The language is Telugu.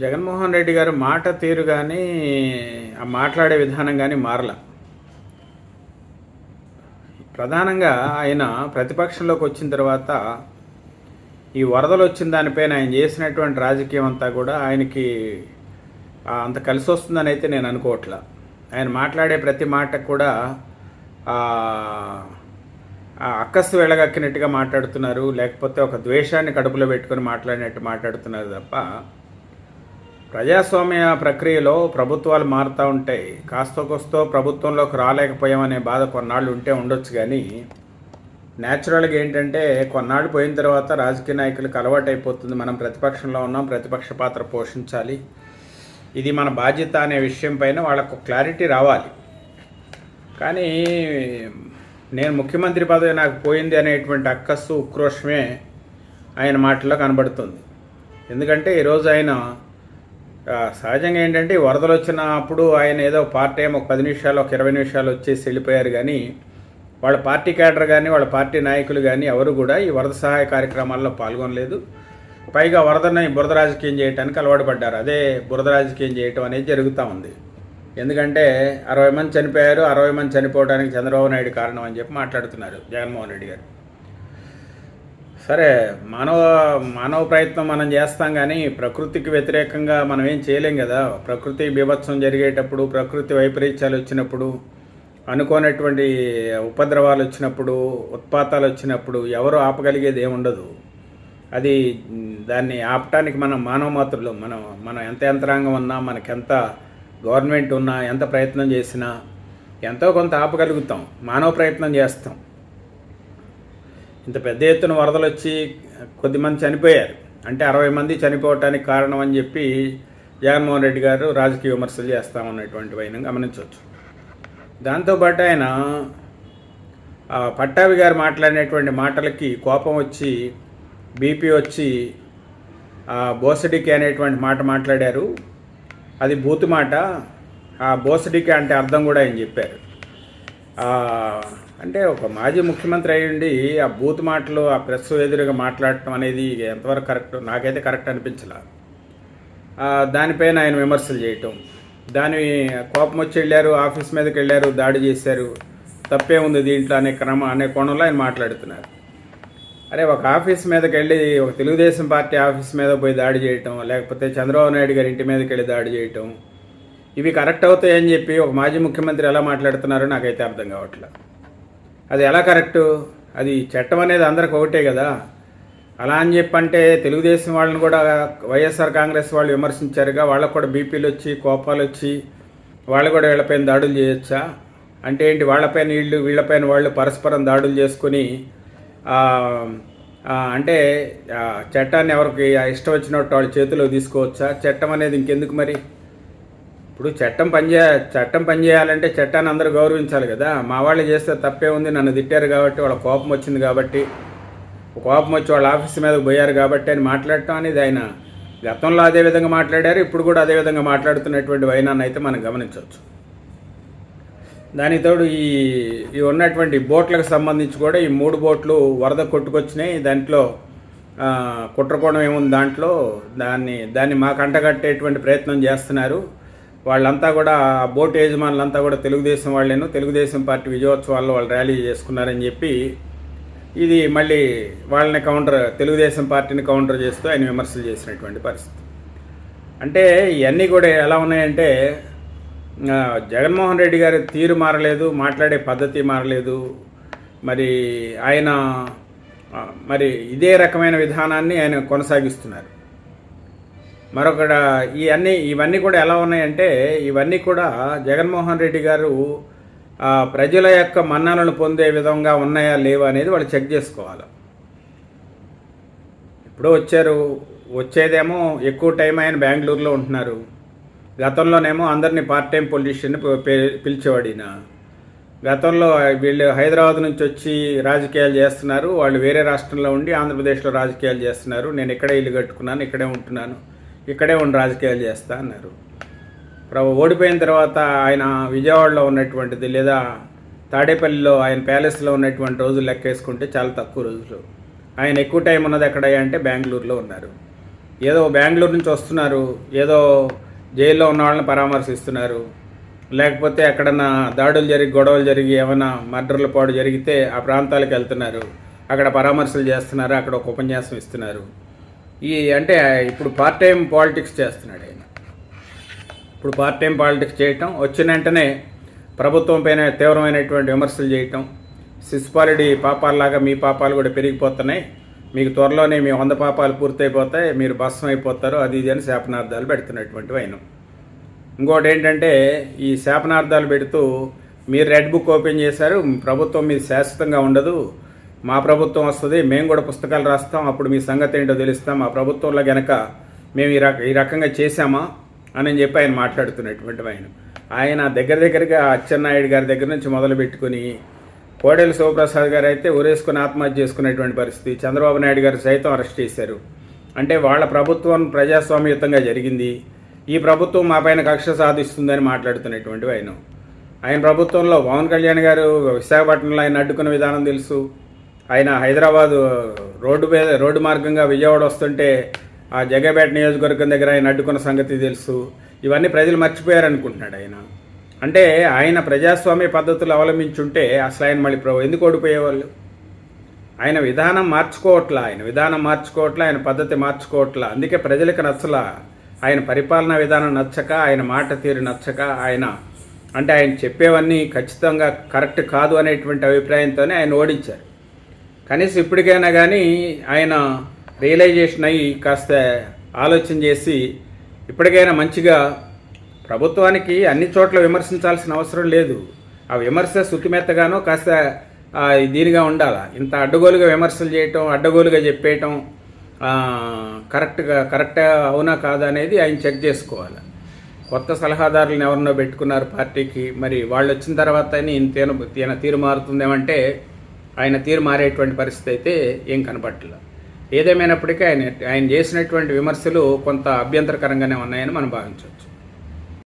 జగన్మోహన్ రెడ్డి గారు మాట తీరు కానీ ఆ మాట్లాడే విధానం కానీ మారల. ప్రధానంగా ఆయన ప్రతిపక్షంలోకి వచ్చిన తర్వాత ఈ వరదలు వచ్చిన దానిపైన ఆయన చేసినటువంటి రాజకీయం అంతా కూడా ఆయనకి అంత కలిసి వస్తుందని అయితే నేను అనుకోవట్లా. ఆయన మాట్లాడే ప్రతి మాట కూడా అక్కస్సు వెళ్ళగక్కినట్టుగా మాట్లాడుతున్నారు లేకపోతే ఒక ద్వేషాన్ని కడుపులో పెట్టుకొని మాట్లాడినట్టు మాట్లాడుతున్నారు తప్ప ప్రజాస్వామ్య ప్రక్రియలో ప్రభుత్వాలు మారుతూ ఉంటాయి కాస్త కోస్తో ప్రభుత్వంలోకి రాలేకపోయామనే బాధ కొన్నాళ్ళు ఉంటే ఉండొచ్చు కానీ న్యాచురల్గా ఏంటంటే కొన్నాళ్ళు పోయిన తర్వాత రాజకీయ నాయకులకు అలవాటు అయిపోతుంది మనం ప్రతిపక్షంలో ఉన్నాం ప్రతిపక్ష పాత్ర పోషించాలి. ఇది మన బాధ్యత అనే విషయం పైన వాళ్ళకు క్లారిటీ రావాలి. కానీ నేను ముఖ్యమంత్రి పదవి నాకు పోయింది అనేటువంటి అక్కస్సు ఉక్రోషమే ఆయన మాటల్లో కనబడుతుంది. ఎందుకంటే ఈరోజు ఆయన సహజంగా ఏంటంటే వరదలు వచ్చినప్పుడు ఆయన ఏదో పార్ట్ టైం ఒక పది నిమిషాలు ఒక ఇరవై నిమిషాలు వచ్చేసి వెళ్ళిపోయారు కానీ వాళ్ళ పార్టీ క్యాడర్ కానీ వాళ్ళ పార్టీ నాయకులు కానీ ఎవరు కూడా ఈ వరద సహాయ కార్యక్రమాల్లో పాల్గొనలేదు. పైగా వరదని బురద రాజకీయం చేయడానికి అలవాటు పడ్డారు. అదే బురద రాజకీయం చేయటం అనేది జరుగుతూ ఉంది. ఎందుకంటే అరవై మంది చనిపోయారు అరవై మంది చనిపోవడానికి చంద్రబాబు నాయుడు కారణం అని చెప్పి మాట్లాడుతున్నారు జగన్మోహన్ రెడ్డి గారు. సరే మానవ మానవ ప్రయత్నం మనం చేస్తాం కానీ ప్రకృతికి వ్యతిరేకంగా మనం ఏం చేయలేం కదా ప్రకృతి బీభత్సం జరిగేటప్పుడు ప్రకృతి వైపరీత్యాలు వచ్చినప్పుడు అనుకోనటువంటి ఉపద్రవాలు వచ్చినప్పుడు ఉత్పాతాలు వచ్చినప్పుడు ఎవరు ఆపగలిగేది ఏముండదు అది దాన్ని ఆపటానికి మనం మానవ మాత్రులు మనం మనం ఎంత యంత్రాంగం ఉన్నా మనకెంత గవర్నమెంట్ ఉన్నా ఎంత ప్రయత్నం చేసినా ఎంతో కొంత ఆపగలుగుతాం. మానవ ప్రయత్నం చేస్తాం. ఇంత పెద్ద ఎత్తున వరదలు వచ్చి కొద్దిమంది చనిపోయారు. అంటే అరవై మంది చనిపోవటానికి కారణం అని చెప్పి జగన్మోహన్ రెడ్డి గారు రాజకీయ విమర్శలు చేస్తామన్నటువంటి వైనం గమనించవచ్చు. దాంతోపాటు ఆయన పట్టాభి గారు మాట్లాడినటువంటి మాటలకి కోపం వచ్చి బీపీ వచ్చి బోసడికి అనేటువంటి మాట మాట్లాడారు. అది బూతు మాట. ఆ బోసడికి అంటే అర్థం కూడా ఆయన చెప్పారు. అంటే ఒక మాజీ ముఖ్యమంత్రి అయ్యండి ఆ బూత్ మాటలు ఆ ప్రెస్ ఎదురుగా మాట్లాడటం అనేది ఎంతవరకు కరెక్ట్ నాకైతే కరెక్ట్ అనిపించలా. దానిపైన ఆయన విమర్శలు చేయటం. దాని కోపం వచ్చి వెళ్ళారు ఆఫీస్ మీదకి వెళ్ళారు దాడి చేశారు. తప్పే ఉంది దీంట్లో అనే క్రమ అనే కోణంలో ఆయన మాట్లాడుతున్నారు. అరే ఒక ఆఫీస్ మీదకి వెళ్ళి ఒక తెలుగుదేశం పార్టీ ఆఫీస్ మీద పోయి దాడి చేయటం లేకపోతే చంద్రబాబు నాయుడు గారి ఇంటి మీదకి వెళ్ళి దాడి చేయటం ఇవి కరెక్ట్ అవుతాయని చెప్పి ఒక మాజీ ముఖ్యమంత్రి ఎలా మాట్లాడుతున్నారో నాకైతే అర్థం కావట్లేదు అది ఎలా కరెక్టు? అది చట్టం అనేది అందరికి ఒకటే కదా. అలా అని చెప్పంటే తెలుగుదేశం వాళ్ళని కూడా వైఎస్ఆర్ కాంగ్రెస్ వాళ్ళు విమర్శించారుగా వాళ్ళకు కూడా బీపీలు వచ్చి కోపాలు వచ్చి వాళ్ళు కూడా వీళ్ళపైన దాడులు చేయొచ్చా? అంటే ఏంటి? వాళ్ళపైన వీళ్ళు వీళ్ళపైన వాళ్ళు పరస్పరం దాడులు చేసుకొని అంటే చట్టాన్ని ఎవరికి ఇష్టం వచ్చినట్టు వాళ్ళ చేతిలో తీసుకోవచ్చా? చట్టం అనేది ఇంకెందుకు మరి? ఇప్పుడు చట్టం పనిచే చట్టం పనిచేయాలంటే చట్టాన్ని అందరూ గౌరవించాలి కదా. మా వాళ్ళు చేస్తే తప్పే ఉంది. నన్ను తిట్టారు కాబట్టి వాళ్ళ కోపం వచ్చింది కాబట్టి కోపం వచ్చి వాళ్ళ ఆఫీస్ మీదకి పోయారు కాబట్టి అని మాట్లాడటం అనేది ఆయన గతంలో అదే విధంగా మాట్లాడారు. ఇప్పుడు కూడా అదే విధంగా మాట్లాడుతున్నటువంటి వైనాన్ని అయితే మనం గమనించవచ్చు. దానికి తోడు ఈ ఈ ఉన్నటువంటి బోట్లకు సంబంధించి కూడా ఈ మూడు బోట్లు వరద కొట్టుకొచ్చినాయి. దాంట్లో కుట్రకోణం ఏముంది దాంట్లో? దాన్ని దాన్ని మాకు అంటగట్టేటువంటి ప్రయత్నం చేస్తున్నారు. వాళ్ళంతా కూడా ఆ బోటు యజమానులంతా కూడా తెలుగుదేశం వాళ్ళేను. తెలుగుదేశం పార్టీ విజయోత్సవాల్లో వాళ్ళు ర్యాలీ చేసుకున్నారని చెప్పి ఇది మళ్ళీ వాళ్ళని కౌంటర్ తెలుగుదేశం పార్టీని కౌంటర్ చేస్తూ ఆయన విమర్శలు చేసినటువంటి పరిస్థితి. అంటే ఇవన్నీ కూడా ఎలా ఉన్నాయంటే జగన్మోహన్ రెడ్డి గారి తీరు మారలేదు మాట్లాడే పద్ధతి మారలేదు. మరి ఆయన మరి ఇదే రకమైన విధానాన్ని ఆయన కొనసాగిస్తున్నారు. మరొకట ఇవన్నీ ఇవన్నీ కూడా ఎలా ఉన్నాయంటే ఇవన్నీ కూడా జగన్మోహన్ రెడ్డి గారు ప్రజల యొక్క మన్ననలు పొందే విధంగా ఉన్నాయా లేవా అనేది వాళ్ళు చెక్ చేసుకోవాలి. ఇప్పుడు వచ్చారు వచ్చేదేమో ఎక్కువ టైం ఆయన బెంగళూరులో ఉంటున్నారు. గతంలోనేమో అందరినీ పార్ట్ టైం పొలిటీషియన్ పిలిచేవాడిన గతంలో వీళ్ళు హైదరాబాద్ నుంచి వచ్చి రాజకీయాలు చేస్తున్నారు వాళ్ళు వేరే రాష్ట్రంలో ఉండి ఆంధ్రప్రదేశ్లో రాజకీయాలు చేస్తున్నారు నేను ఇక్కడే ఇల్లు కట్టుకున్నాను ఇక్కడే ఉంటున్నాను. ఇక్కడే ఉండి రాజకీయాలు చేస్తా అన్నారు. ప్రభు ఓడిపోయిన తర్వాత ఆయన విజయవాడలో ఉన్నటువంటిది లేదా తాడేపల్లిలో ఆయన ప్యాలెస్లో ఉన్నటువంటి రోజులు లెక్కేసుకుంటే చాలా తక్కువ రోజులు. ఆయన ఎక్కువ టైం ఉన్నది ఎక్కడ అంటే బెంగళూరులో ఉన్నారు. ఏదో బెంగళూరు నుంచి వస్తున్నారు ఏదో జైల్లో ఉన్న వాళ్ళని పరామర్శిస్తున్నారు. లేకపోతే ఎక్కడన్నా దాడులు జరిగి గొడవలు జరిగి ఏమైనా మర్డర్ల పాడు జరిగితే ఆ ప్రాంతాలకు వెళ్తున్నారు. అక్కడ పరామర్శలు చేస్తున్నారు అక్కడ ఒక ఉపన్యాసం ఇస్తున్నారు. ఈ అంటే ఇప్పుడు పార్ట్ టైం పాలిటిక్స్ చేస్తున్నాడు ఆయన. ఇప్పుడు పార్ట్ టైం పాలిటిక్స్ చేయటం వచ్చిన వెంటనే ప్రభుత్వం పైన తీవ్రమైనటువంటి విమర్శలు చేయటం శిశుపాలుడి పాపాలలాగా మీ పాపాలు కూడా పెరిగిపోతున్నాయి. మీకు త్వరలోనే మీ వంద పాపాలు పూర్తయిపోతాయి మీరు భస్మం అయిపోతారు అది ఇది అని శాపనార్థాలు పెడుతున్నటువంటి ఆయన ఇంకోటి ఏంటంటే ఈ శాపనార్థాలు పెడుతూ మీరు రెడ్ బుక్ ఓపెన్ చేశారు ప్రభుత్వం మీద శాశ్వతంగా ఉండదు మా ప్రభుత్వం వస్తుంది మేము కూడా పుస్తకాలు రాస్తాం అప్పుడు మీ సంగతి ఏంటో తెలుస్తాం. మా ప్రభుత్వంలో గనక మేము ఈ రక ఈ రకంగా చేశామా అని చెప్పి ఆయన మాట్లాడుతున్నటువంటి ఆయన. ఆయన దగ్గర దగ్గరగా అచ్చెన్నాయుడు గారి దగ్గర నుంచి మొదలు పెట్టుకుని కోడెల శివప్రసాద్ గారు అయితే ఉరేసుకుని ఆత్మహత్య చేసుకునేటువంటి పరిస్థితి చంద్రబాబు నాయుడు గారు సైతం అరెస్ట్ చేశారు. అంటే వాళ్ళ ప్రభుత్వం ప్రజాస్వామ్యయుతంగా జరిగింది. ఈ ప్రభుత్వం మా పైన కక్ష సాధిస్తుందని మాట్లాడుతున్నటువంటి ఆయన. ఆయన ప్రభుత్వంలో పవన్ కళ్యాణ్ గారు విశాఖపట్నంలో ఆయన అడ్డుకున్న విధానం తెలుసు. ఆయన హైదరాబాదు రోడ్డు మీద రోడ్డు మార్గంగా విజయవాడ వస్తుంటే ఆ జగపేట నియోజకవర్గం దగ్గర ఆయన అడ్డుకున్న సంగతి తెలుసు. ఇవన్నీ ప్రజలు మర్చిపోయారనుకుంటున్నాడు ఆయన. అంటే ఆయన ప్రజాస్వామ్య పద్ధతులు అవలంబించుంటే అసలు ఆయన మళ్ళీ ప్ర- ఎందుకు ఓడిపోయేవాళ్ళు? ఆయన విధానం మార్చుకోవట్లా ఆయన విధానం మార్చుకోవట్లా ఆయన పద్ధతి మార్చుకోవట్లా. అందుకే ప్రజలకు నచ్చలా. ఆయన పరిపాలనా విధానం నచ్చక ఆయన మాట తీరు నచ్చక ఆయన అంటే ఆయన చెప్పేవన్నీ ఖచ్చితంగా కరెక్ట్ కాదు అనేటువంటి అభిప్రాయంతోనే ఆయన ఓడించారు. కనీసం ఇప్పటికైనా కానీ ఆయన రియలైజేషన్ అయ్యి కాస్త ఆలోచన చేసి ఇప్పటికైనా మంచిగా ప్రభుత్వానికి అన్ని చోట్ల విమర్శించాల్సిన అవసరం లేదు. ఆ విమర్శ శుతిమెత్తగానో కాస్త దీనిగా ఉండాలి? ఇంత అడ్డగోలుగా విమర్శలు చేయటం అడ్డగోలుగా చెప్పేయటం కరెక్ట్గా కరెక్ట్ అవునా కాదా అనేది ఆయన చెక్ చేసుకోవాలి. కొత్త సలహాదారులను ఎవరినో పెట్టుకున్నారు పార్టీకి మరి వాళ్ళు వచ్చిన తర్వాత ఈయన ఈయన తీరు మారుతుందేమంటే ఆయన తీరు మారేటువంటి పరిస్థితి అయితే ఏం కనపట్లేదు ఏదేమైనప్పటికీ ఆయన ఆయన చేసినటువంటి విమర్శలు కొంత అభ్యంతరకరంగానే ఉన్నాయని మనం భావించవచ్చు.